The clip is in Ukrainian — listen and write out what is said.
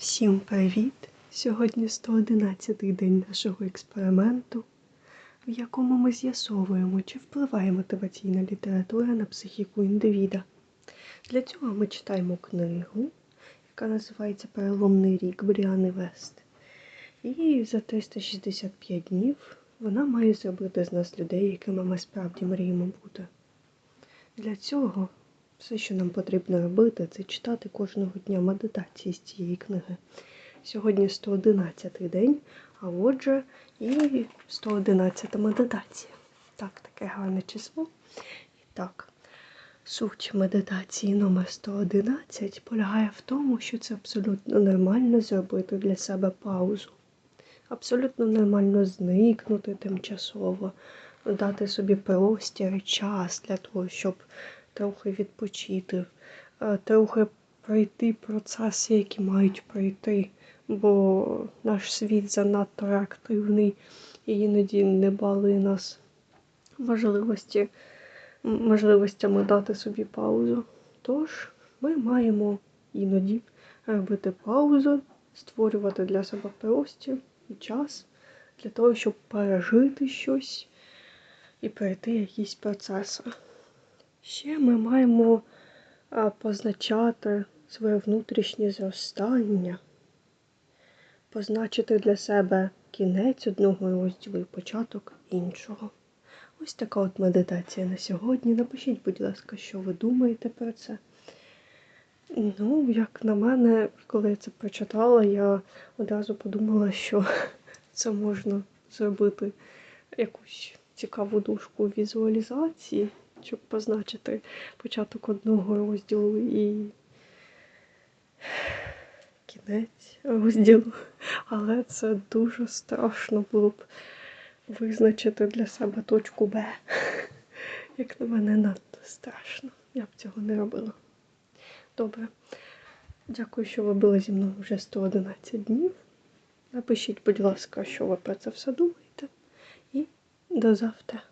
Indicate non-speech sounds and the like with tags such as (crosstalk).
Всім привіт! Сьогодні 111-й день нашого експерименту, в якому ми з'ясовуємо, чи впливає мотиваційна література на психіку індивіда. Для цього ми читаємо книгу, яка називається Переломний рік Бріани Вест. І за 365 днів вона має зробити з нас людей, якими ми справді мріємо бути. Для цього все, що нам потрібно робити, це читати кожного дня медитації з цієї книги. Сьогодні 111 день, а отже, і 111 медитація. Так, таке гарне число. І так, суть медитації номер 111 полягає в тому, що це абсолютно нормально зробити для себе паузу. Абсолютно нормально зникнути тимчасово, дати собі простір час для того, щоб трохи відпочити, е, трохи пройти процеси, які мають пройти, бо наш світ занадто реактивний і іноді не бали нас можливості, можливостями дати собі паузу. Тож ми маємо іноді робити паузу, створювати для себе простір і час для того, щоб пережити щось і пройти якісь процеси. Ще ми маємо позначати своє внутрішнє зростання, позначити для себе кінець одного розділу і початок іншого. Ось така от медитація на сьогодні. Напишіть, будь ласка, що ви думаєте про це. Ну, як на мене, коли я це прочитала, я одразу подумала, що (laughs) це можна зробити якусь цікаву дужку візуалізації, щоб позначити початок одного розділу і кінець розділу. Але це дуже страшно було б визначити для себе точку Б. Як на мене, надто страшно. Я б цього не робила. Добре. Дякую, що ви були зі мною вже 111 днів. Напишіть, будь ласка, що ви про це все думаєте. І до завтра.